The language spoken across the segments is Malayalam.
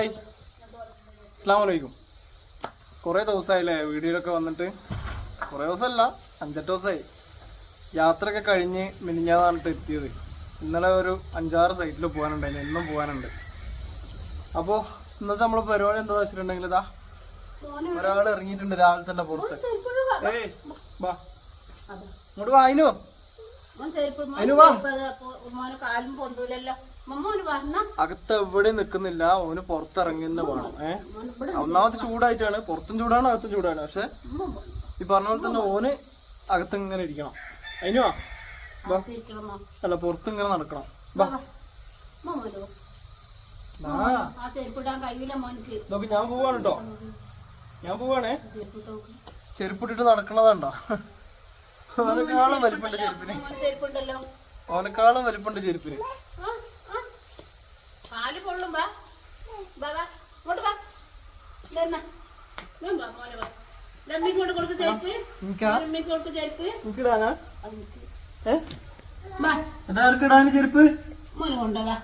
ഹായ്. അസ്സാം വലൈക്കും കുറേ ദിവസമായില്ലേ വീഡിയോയിലൊക്കെ വന്നിട്ട്. കുറേ ദിവസമല്ല അഞ്ചെട്ട് ദിവസമായി. യാത്രയൊക്കെ കഴിഞ്ഞ് മിനിഞ്ഞാന്നിട്ട് എത്തിയത്. ഇന്നലെ ഒരു അഞ്ചാറ് സൈറ്റിൽ പോകാനുണ്ടായിരുന്നു. ഇന്നും പോകാനുണ്ട്. അപ്പോൾ ഇന്നത്തെ നമ്മളെ പരിപാടി എന്താ വെച്ചിട്ടുണ്ടെങ്കിൽ ഇതാ. ഒരാൾ ഇറങ്ങിയിട്ടുണ്ട് രാവിലെ തന്നെ പുറത്ത്. ഏയ് വാ. ഇങ്ങോട്ട് വാ അതിനു അതിനു വാ. കാലും പൊന്തൂലല്ലോ. അകത്ത് എവിടെ നിൽക്കുന്നില്ല ഓന് പുറത്തിറങ്ങുന്ന വേണം. ഏഹ് ഒന്നാമത് ചൂടായിട്ടാണ്. പുറത്തും ചൂടാണ് അകത്തും ചൂടാണ്. പക്ഷെ ഈ പറഞ്ഞ പോലെ തന്നെ ഓന് അകത്ത് ഇങ്ങനെ ഇരിക്കണം അതിനുവാ അല്ല പുറത്ത് ഇങ്ങനെ നടക്കണം നോക്ക് ഞാൻ പോവാണ് കേട്ടോ ഞാൻ പോവാണേ. ചെരുപ്പിട്ടിട്ട് നടക്കണതാണ്ടോ? ഓനക്കാളും വലിപ്പുണ്ട് ചെരുപ്പിന്. ഓനക്കാളും വലിപ്പുണ്ട് ചെരുപ്പിന്. കാൽ പൊള്ളും വാ. വാ വാ. ഇങ്ങോട്ട് വാ. ഇതെന്നാ വാ മോനെ വാ. ലമ്മി കൊണ്ട് കൊടുക്ക് ചെരുപ്പ്. ലമ്മി കൊടുക്ക് ചെരുപ്പ്. എനിക്കിടാനാ. വാ. അതാർക്ക് ഇടാന് ചെരുപ്പ്? മോനെ കൊണ്ടുവാ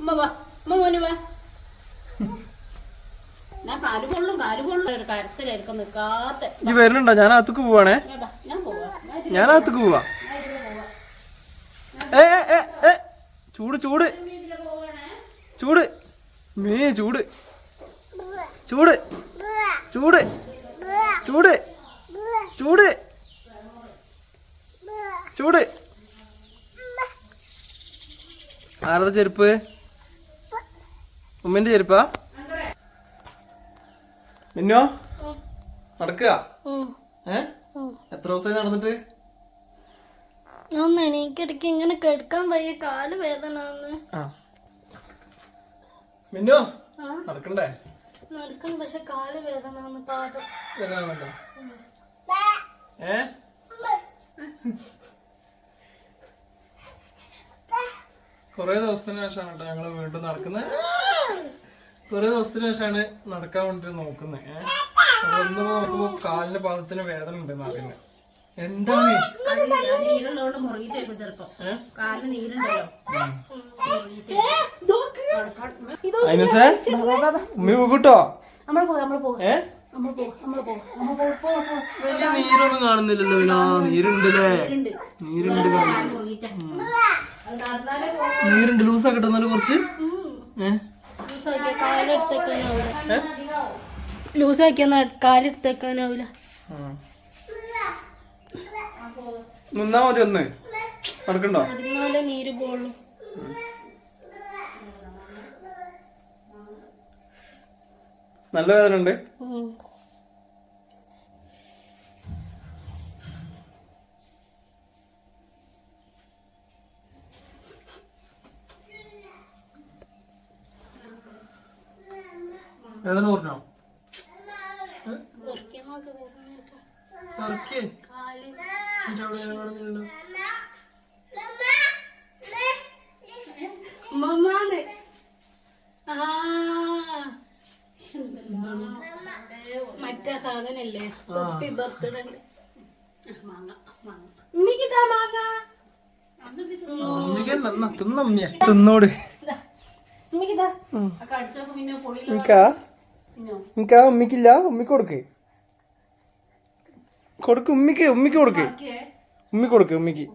ഉമ്മ വാ. ഉമ്മ മോന് വാ. ഞാൻ കാൽ പൊള്ളും കാൽ പൊള്ളും. കരച്ചിലായിരിക്കും നിക്കാത്ത ഈ വരുന്നുണ്ടോ? ഞാൻ അകത്തേക്ക് പോവാണേ. ഞാൻ അകത്തേക്ക് പോവാ. ഏ ഏ, ഏ. ചൂട് ചൂട്. ചൂട്. മേ ചൂട്. ചൂട്. ചൂട്. ചൂട്. ചൂട്. ചൂട്. ആരുടെ ചെരുപ്പ്? ഉമ്മന്റെ ചെരുപ്പാ? മിന്നോ? നടക്കുക. ഏ? എത്ര ദിവസമായി നടന്നിട്ട്? എനിക്കിടയ്ക്ക് ഇങ്ങനെ കിടക്കാൻ വയ്യ. കാൽ വേദന ആ. മിന്നോ? നടക്കണ്ടേ? നടക്കും പക്ഷെ കാൽ വേദന പാദം. ഏ? കൊറേ ദിവസത്തിന് ശേഷമാണ് കേട്ടോ ഞങ്ങൾ വീണ്ടും നടക്കുന്നത്. കൊറേ ദിവസത്തിന് ശേഷമാണ് നടക്കാൻ വേണ്ടിട്ട് നോക്കുന്നത്. ഏഹ് ഒന്ന് നോക്കുമ്പോ കാലിന്റെ പാദത്തിന് വേദന ഉണ്ട് അറിയുന്നത് എന്താണ് നീരുള്ളതുകൊണ്ട് ചെലപ്പോ? കാലിന് നീരുണ്ടല്ലോ കൂട്ടോ നമ്മൾ നമ്മൾ വലിയ നീരൊന്നും കാണുന്നില്ലല്ലോ വിനാ നീരുണ്ടല്ലേ നീരുണ്ട് നീരുണ്ട് ലൂസാക്കട്ടെ എന്നാലും കുറച്ച് ഏഹ് ലൂസാക്കിയ കാലെടുത്തേക്കാനാവില്ല ലൂസാക്കിയ കാലെടുത്തേക്കാനാവില്ല നിന്നാ മതി ഒന്ന്. നടക്കണ്ടോ? നീര് പോളൂ നല്ല വേദന ഉണ്ട്. ബർത്ത്ഡേ മാങ്ങ മാങ്ങ. ഉമ്മിക്കിതാ മാങ്ങ. തിന്നോട്. ഇതാ. ഉമ്മിക്കിതാ ആ കടിച്ചോക്ക് പിന്നെ പൊളിയിലോ നിക്കാ പിന്നോ നിക്കാ ഉമ്മിക്കില്ല? ഉമ്മിക്ക് കൊടുക്ക്. കൊടുക്ക് ഉമ്മിക്ക് ഉമ്മിക്ക് കൊടുക്ക്. ഉമ്മി കൊടുക്ക് ഉമ്മിക്ക്.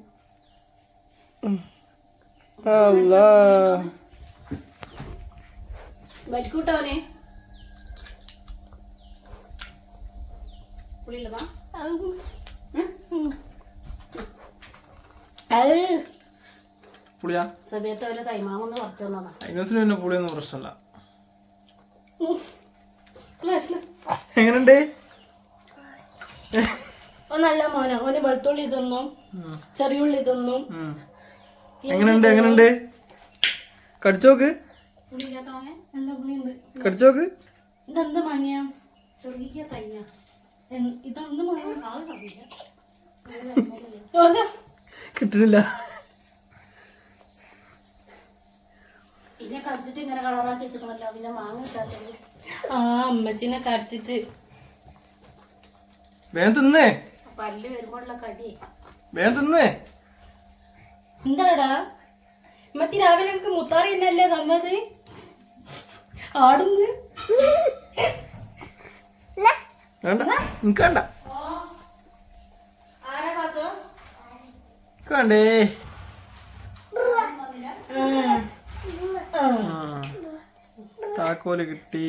അല്ലാ വലിക്കൂട്ടവനെ പുളിയില്ലതാ? പുളിയാ? സമയത്ത് വല്ല തൈമാങ്ങൊന്ന് കുറച്ച് തന്നതാ. അതിനസിന് പിന്നെ പുളിയൊന്നും പ്രശ്നമല്ല. ഓ നല്ല മോന. ഓന് വെളുത്തുള്ളി തിന്നും ചെറിയുള്ളി തിന്നും. ഉം. എങ്ങനുണ്ട് എങ്ങനുണ്ട് കടിച്ചോക്ക് കടിച്ചോക്ക് ഇതെന്ത് മങ്ങിയാ? ചെറുകിയ തൈങ്ങ മാങ്ങ ആ അമ്മച്ചിനെ കടിച്ചിട്ട്. വേഗം തിന്നേ. പല്ല് വരുമ്പോഴുള്ള കടി. വേഗം തിന്നേ. എന്താടാ? അമ്മച്ചി രാവിലെ എനിക്ക് മുത്താറി എന്നല്ലേ തന്നത്? ആടുന്ന്. വേണ്ട. നിനക്ക് വേണ്ട. ആരാ പാത്തു? എനിക്ക് വേണ്ടേ? താക്കോൽ കിട്ടി.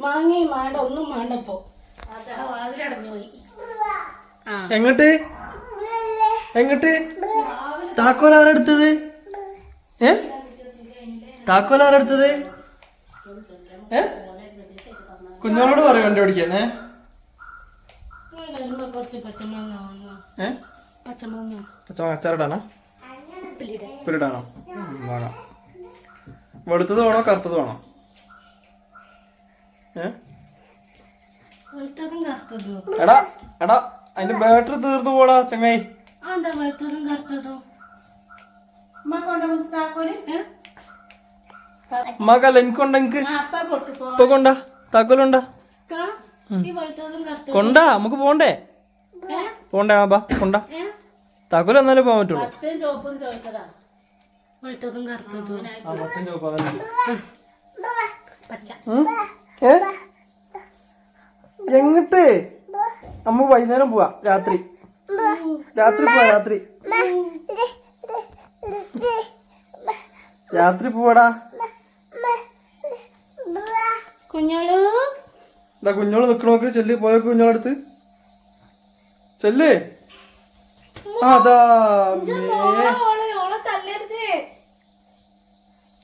മാങ്ങയും മാണ്ട ഒന്നും മാണ്ടപ്പോ എങ്ങട്ട്? എങ്ങട്ട്? താക്കോൽ ആരെടുത്തത് ഏ? താക്കോൽ ആരെടുത്തത് ഏ? കുഞ്ഞോളോട് പറയും വണ്ടി ഓടിക്കാൻ ഏ? പച്ചമാങ്ങ ഉം, വേണം. വെളുത്തത് വേണോ കറുത്തത് വേണോ? എടാ എടാ അതിന്റെ ബാറ്ററി തീർന്നു പോടാ ചങ്ങായി. വെളുത്തതും കറുത്തതും? ഇപ്പൊ കൊണ്ടാ? താക്കോലുണ്ടാ കൊണ്ടാ? നമുക്ക് പോണ്ടേ? പോണ്ടേ ആ ബാ കൊണ്ടാ. ഏ? താക്കോൽ എന്നാലേ പോകാൻ പറ്റുള്ളൂ. എങ്ങട്ട്? നമുക്ക് വൈകുന്നേരം പോവാ രാത്രി. രാത്രി പോവാ രാത്രി. രാത്രി പോവാടാ. കുഞ്ഞോളൂ. എന്താ കുഞ്ഞോൾ നിക്കണോക്ക് ചെല്ലി. പോയ കുഞ്ഞോളടുത്ത് ചെല്ല്. അതാ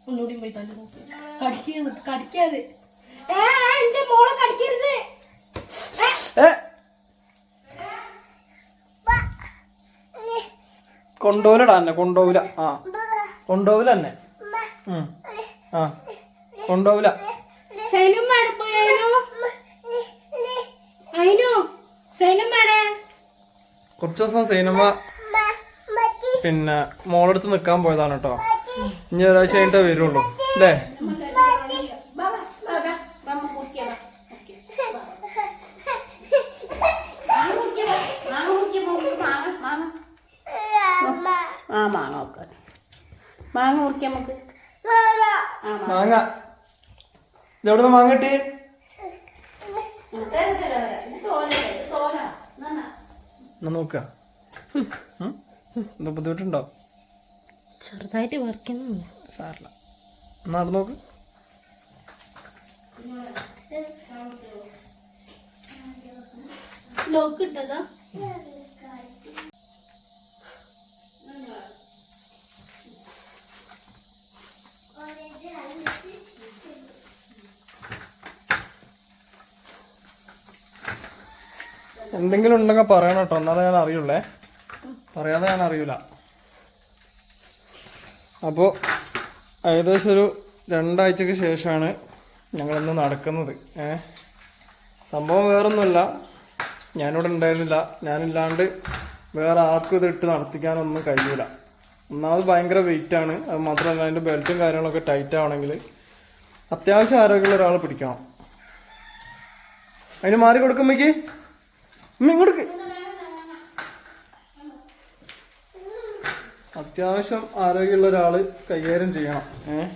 ഒന്നുകൂടി പോയി കടിക്കുന്നു കടിക്കാതെ. എന്റെ മോളെ കടിക്കരുത്. കൊണ്ടോലടാ എന്നെ കൊണ്ടോവില. ആ. കൊണ്ടോവില തന്നെ. ആ കൊണ്ടോവില സൈനും മേടെ പോയാലോ അയിനോ? സൈനും മേടെ കുറച്ച് ദിവസം സൈനമ്മ പിന്നെ മോളെടുത്ത് നിക്കാൻ പോയതാണ് കേട്ടോ. ഇനി ഒരാഴ്ച കഴിഞ്ഞിട്ടേ വരുള്ളൂ. അല്ലേ ആ മാങ്ങ നോക്കാൻ മാങ്ങ മുറിക്കാം നമുക്ക് മാങ്ങ ഇതെവിടുന്ന് കിട്ടി എന്നാ നോക്ക. ബുദ്ധിമുട്ടുണ്ടോ? ചെറുതായിട്ട് വറക്കുന്നു സാറില്ല നടന്നു നോക്ക്. ലോക്ക് ഇട്ടതാ? എന്തെങ്കിലും ഉണ്ടെങ്കിൽ പറയണം കേട്ടോ. എന്നാലേ ഞാൻ അറിയുള്ളേ. പറയാതെ ഞാൻ അറിയില്ല അപ്പോൾ ഏകദേശം ഒരു രണ്ടാഴ്ചക്ക് ശേഷമാണ് ഞങ്ങളിന്ന് നടക്കുന്നത്. ഏ? സംഭവം വേറൊന്നുമല്ല. ഞാനിവിടെ ഉണ്ടായിരുന്നില്ല. ഞാനില്ലാണ്ട് വേറെ ആർക്കും ഇതിട്ട് നടത്തിക്കാനൊന്നും കഴിയില്ല ഒന്നാമത് ഭയങ്കര വെയിറ്റ് ആണ്. അത് മാത്രമല്ല അതിന്റെ ബെൽറ്റും കാര്യങ്ങളൊക്കെ ടൈറ്റ് ആവണമെങ്കിൽ അത്യാവശ്യം ആരോഗ്യമുള്ള ഒരാൾ പിടിക്കണം. അതിന് മാറി കൊടുക്കുമ്പോഴേക്ക് ഇങ്ങോട്ട് അത്യാവശ്യം ആരോഗ്യമുള്ള ഒരാൾ കൈകാര്യം ചെയ്യണം. ഏ?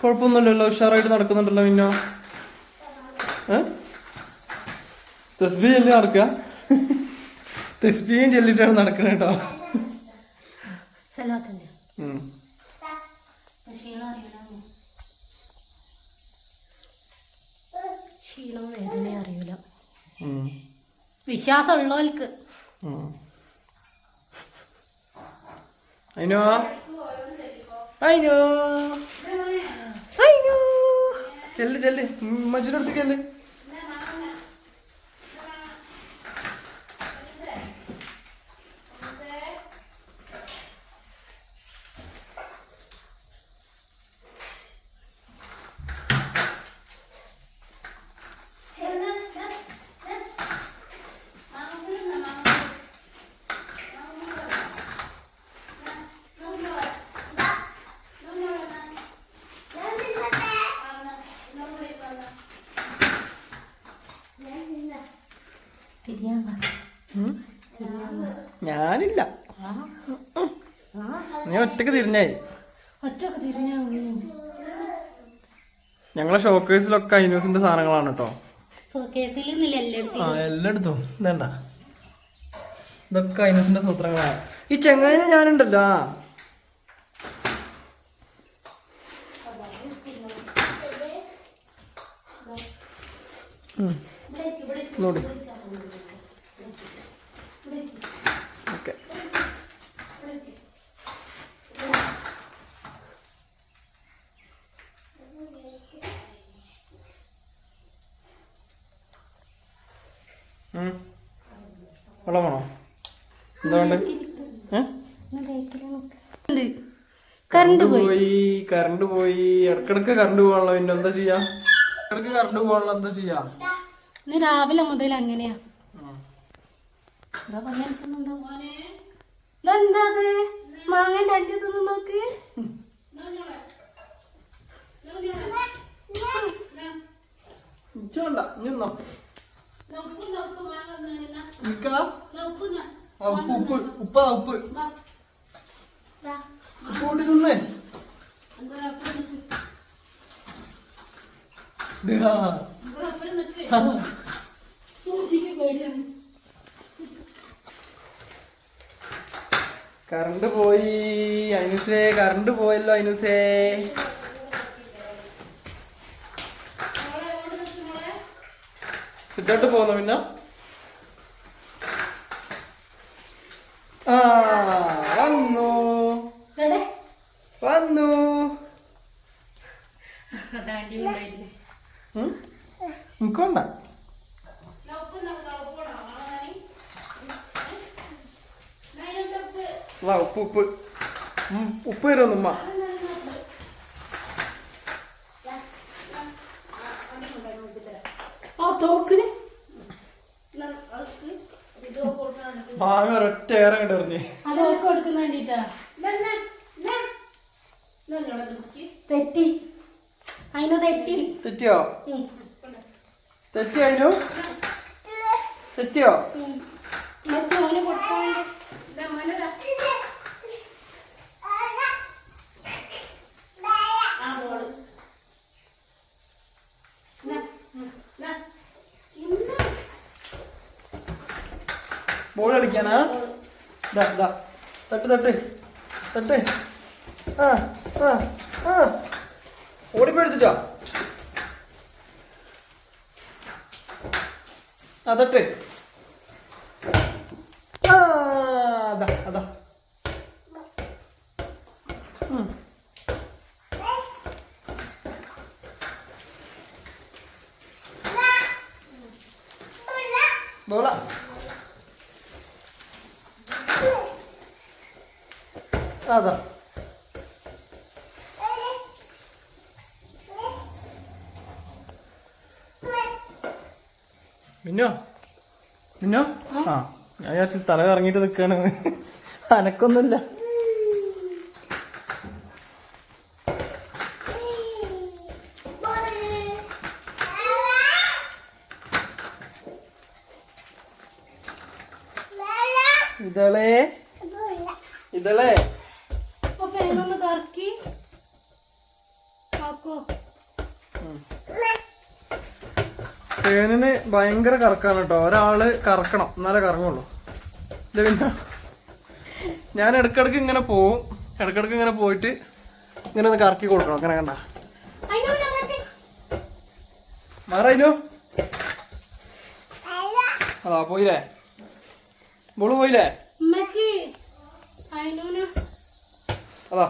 കുഴപ്പമൊന്നുമില്ലല്ലോ ഉഷാറായിട്ട് നടക്കുന്നുണ്ടല്ലോ മിന്നോ. തസ്ബി ചൊല്ലി നടക്കുക തസ്ബിയും ചൊല്ലിട്ടാണ് നടക്കുന്നത് കേട്ടോ. ക്ഷീണം വേദന അറിയൂല. ഉം. വിശ്വാസം ഉള്ളവർക്ക് ഉം. അയിനോ അയിനോ? അയിനോ? ചെല്ല് ചെല്ല്. മജുനടുത്ത് ചെല്ല്. ഞങ്ങളെ ഷോക്കേസിലൊക്കെ ഐനൂസിന്റെ സാധനങ്ങളാണ് കേട്ടോ ആ എല്ലായിടത്തും. ഇതണ്ട. ഇതൊക്കെ ഐനൂസിന്റെ സൂത്രങ്ങളാണ് ഈ ചെങ്ങായിനെ ഞാനുണ്ടല്ലോ. നോടി ഓക്കെ വെള്ളം വേണോ എന്തുകൊണ്ട് കറണ്ട് പോയി. കറണ്ട് പോയി. ഇടക്കിടക്ക് കറണ്ട് പോകാനുള്ള പിന്നെ എന്താ ചെയ്യാ? ഇടക്കിടക്ക് കറണ്ട് പോകാനുള്ള എന്താ ചെയ്യാ? ഇന്ന് രാവിലെ മുതൽ അങ്ങനെയാ. എന്താ അത്? മാങ്ങന്റെ അടി തിന്ന് നോക്ക്. ഇച്ചോണ്ട നിന്നോ ഉപ്പ് ഉപ്പ്. ഉപ്പ് ഉപ്പ്. കറണ്ട് പോയി അനുസേ കറണ്ട് പോയല്ലോ അനുസേ. സിറ്റോട്ട് പോന്നോ പിന്നെ ആ വന്നു എവിടെ? വന്നു അതാണ്ടി ഉണ്ടായിരുന്നു. എനിക്കൊണ്ട വാ ഉപ്പ് ഉപ്പ് ഉം, ഉപ്പ് തരുമോ ഉമ്മ. ആ തോക്കിന് മാങ്ങ ഒരൊറ്റ ഏറെ കണ്ട് എറിഞ്ഞ്. അത് കൊടുക്കുന്ന വേണ്ടിട്ടാ. തെറ്റി. അതിന് തെറ്റി. തെറ്റിയോ. തെറ്റി അതിനു? തെറ്റിയോ? കൊടുക്കാൻ ബോൾ കളിക്കാനാ? തട്ട് തട്ട്. തട്ട്. ആ ആ ആ. ആ തട്ട് ആ അതാ അതാ ഉം. ബോളാ അതാ മിന്നോ? മിന്നോ? ആ. ഞാൻ തല കറങ്ങിയിട്ട് നിൽക്കുകയാണ് അനക്കൊന്നുമില്ല. തേനിന് ഭയങ്കര കറക്കാണ് കേട്ടോ. ഒരാൾ കറക്കണം. എന്നാലേ കറങ്ങുള്ളൂ. ഇല്ല പിന്നെ ഞാൻ ഇടക്കിടക്ക് ഇങ്ങനെ പോവും. ഇടക്കിടക്ക് ഇങ്ങനെ പോയിട്ട് ഇങ്ങനെ ഒന്ന് കറക്കി കൊടുക്കണം. അങ്ങനെ കണ്ട. മാറായില്ലോ അതാ പോയില്ലേ? ബോൾ പോയില്ലേ? അതാ.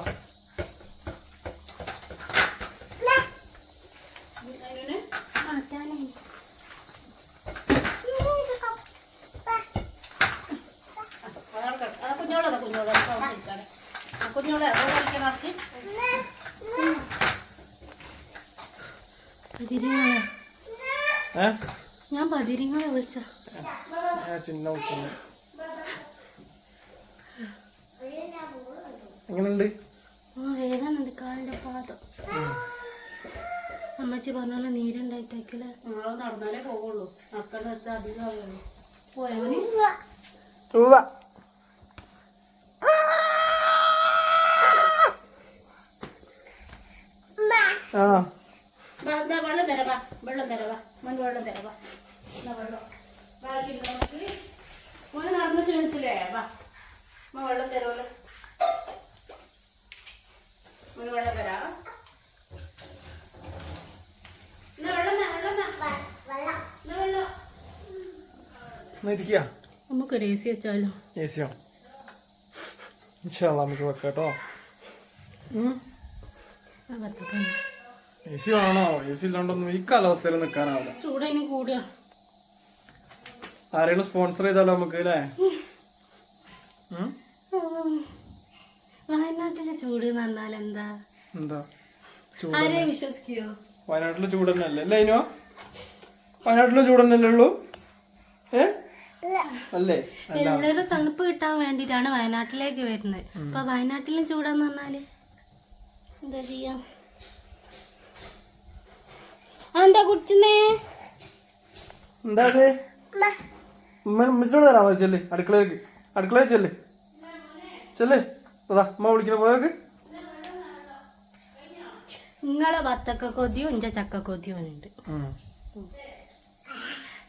നടത്തി പതിരിങ്ങളെ. ഞാൻ പതിരിങ്ങളെ വിളിച്ച. എങ്ങനെയുണ്ട് വേദനുണ്ട് കാലിന്റെ പാദം. അമ്മച്ചി പറഞ്ഞ നീരുണ്ടായിട്ടേക്കില്ല? നമ്മൾ നടന്നാലേ പോകുള്ളൂ നടക്കേണ്ട വെച്ചാൽ അധികം പോയവന് ആ. വെള്ളം തരാം വാ. വെള്ളം തരാം വാ. മോന് വെള്ളം തരാം വാ. വെള്ളം. ബാക്കിയുള്ളവർക്ക് മോന് നടന്ന് ക്ഷണിച്ചില്ലേ? വാ. മോൻ വെള്ളം തരുമല്ലോ. മോന് തരാം നമുക്കൊരു എ സി വെച്ചാലോ? എ സിയോ? ഇൻഷാല്ല നമുക്ക് വെക്കാം കേട്ടോ. എ സി വേണോ എ സി ഇല്ലാണ്ടൊന്നും ഈ കാലാവസ്ഥയിൽ നിൽക്കാനാവില്ല ചൂടിനി കൂടുക ആരെങ്കിലും സ്പോൺസർ ചെയ്താലോ നമുക്ക് അല്ലേ? വയനാട്ടിലെ ചൂട് എന്ന് എന്താ? എന്താ? ചൂട് ആരെയും വിശ്വസിക്കോ? വയനാട്ടിലെ ചൂട് തന്നെ അല്ലേ? അല്ലേ ഇനോ? വയനാട്ടിലെ ചൂട് തന്നെ അല്ലേ ഉള്ളൂ? ഏ? അല്ലേ? എല്ലാവരും തണുപ്പ് കിട്ടാൻ വേണ്ടിട്ടാണ് വയനാട്ടിലേക്ക് വരുന്നത്. അപ്പൊ വയനാട്ടിലും ചൂടാന്ന് പറഞ്ഞാൽ എന്താ ചെയ്യാ? എന്താ കുടിച്ചേ എന്താ മിസ്സിനോട് തരാമോ ചെല്ല്. അടുക്കളയിലേക്ക്. അടുക്കളയിൽ ചെല്ല്. ചെല്ല്. അതാ അമ്മ വിളിക്കണ പോയോക്ക്. നിങ്ങളെ വത്തക്ക കൊതിയും ഇന്റെ ചക്ക കൊതിയും ഉണ്ട്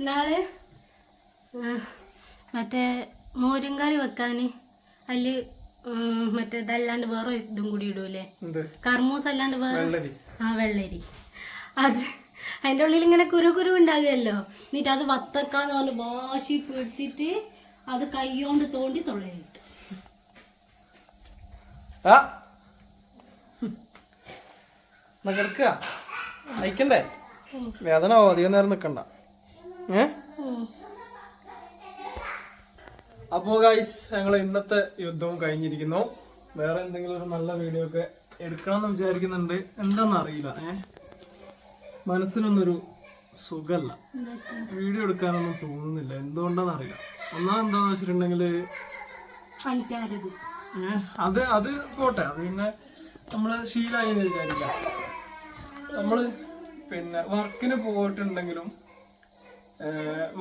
നാളെ മറ്റേ മോരും കറി വെക്കാന് അതിൽ മറ്റേ ഇതല്ലാണ്ട് വേറെ ഇതും കൂടി ഇടൂലേ? കർമൂസ് അല്ലാണ്ട് വേറെ? ആ വെള്ളരി. അത് അതിന്റെ ഉള്ളിൽ ഇങ്ങനെ കുരു കുരു ഉണ്ടാകുമല്ലോ എന്നിട്ട് അത് വത്തക്കാന്ന് പറഞ്ഞ് വാശി പിടിച്ചിട്ട് അത് കൈകൊണ്ട് തോണ്ടി എന്നാ കിടക്കുക. അയക്കണ്ടേ? വേദന അധികം നേരം നിൽക്കണ്ട ഏ? അപ്പോ ഗൈസ് ഞങ്ങൾ ഇന്നത്തെ യുദ്ധവും കഴിഞ്ഞിരിക്കുന്നു. വേറെ എന്തെങ്കിലും ഒരു നല്ല വീഡിയോ ഒക്കെ എടുക്കണം എന്ന് വിചാരിക്കുന്നുണ്ട്. എന്താണെന്ന് അറിയില്ല. ഏ? മനസ്സിനൊന്നൊരു സുഖല്ല. വീഡിയോ എടുക്കാനൊന്നും തോന്നുന്നില്ല. എന്തുകൊണ്ടാന്ന് അറിയില്ല ഒന്നാമത് എന്താന്ന് വെച്ചിട്ടുണ്ടെങ്കിൽ ഏ, അത് അത് പോട്ടെ. അത് പിന്നെ നമ്മൾ ശീലമായി വിചാരിക്ക. നമ്മൾ പിന്നെ വർക്കിന് പോയിട്ടുണ്ടെങ്കിലും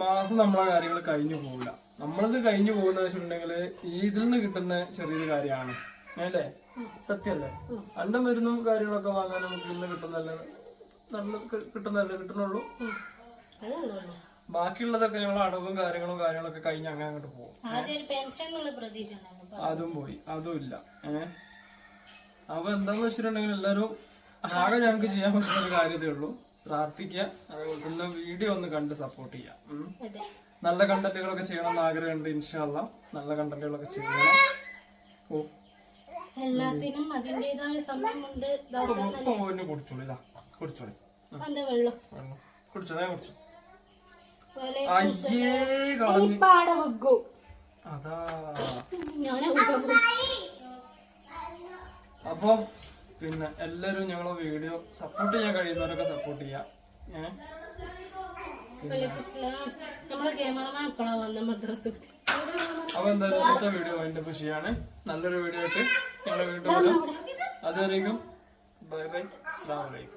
മാസം നമ്മളെ കാര്യങ്ങൾ കഴിഞ്ഞു പോകില്ല നമ്മളത് കഴിഞ്ഞു പോകുന്ന വെച്ചിട്ടുണ്ടെങ്കിൽ ഈ ഇതിൽ നിന്ന് കിട്ടുന്ന ചെറിയൊരു കാര്യമാണ്. അല്ലേ? സത്യല്ലേ അണ്ടം മരുന്നും കാര്യങ്ങളൊക്കെ വാങ്ങാൻ നമുക്ക് ഇന്ന് കിട്ടുന്നല്ലേ നല്ല കിട്ടുന്നല്ലേ കിട്ടുന്നുള്ളൂ. ബാക്കിയുള്ളതൊക്കെ ഞങ്ങൾ അടവും കാര്യങ്ങളും കാര്യങ്ങളൊക്കെ കഴിഞ്ഞ് അങ്ങനെ അങ്ങോട്ട് പോകും. അതും പോയി. അതും ഇല്ല. ഏഹ് അപ്പൊ എന്താന്ന് വെച്ചിട്ടുണ്ടെങ്കിൽ എല്ലാരും ആകെ ഞങ്ങൾക്ക് ചെയ്യാൻ പറ്റുന്ന ഒരു കാര്യതേ ഉള്ളൂ. പ്രാർത്ഥിക്കുക. അതുപോലെ തന്നെ വീഡിയോ ഒന്ന് കണ്ട് സപ്പോർട്ട് ചെയ്യാം നല്ല കണ്ടന്റുകളൊക്കെ ചെയ്യണം എന്ന് ആഗ്രഹമുണ്ട് ഇൻഷാല്ല നല്ല കണ്ടന്റുകളൊക്കെ ചെയ്യണം. ഓ. എല്ലാത്തിനും അതിന്റെതായ സമയമുണ്ട്. ദിവസം എന്താ വെള്ളം? കുടിച്ചോ ഞാൻ കുടിച്ചു. വില അയ്യേ കളഞ്ഞ്. പാടെ വെക്കൂ. അതാ. അപ്പോ പിന്നെ എല്ലാരും ഞങ്ങളെ വീഡിയോ സപ്പോർട്ട് ചെയ്യാൻ കഴിയുന്നവരൊക്കെ സപ്പോർട്ട് ചെയ്യാം. ഏഹ് അപ്പൊ എന്തായാലും അടുത്ത വീഡിയോ അതിന്റെ ഖുഷിയാണ് നല്ലൊരു വീഡിയോ ആയിട്ട് ഞങ്ങളെ വീണ്ടും അതുവരെയും അതുവരേക്കും ബൈ ബൈ അസ്സാം വലൈക്കും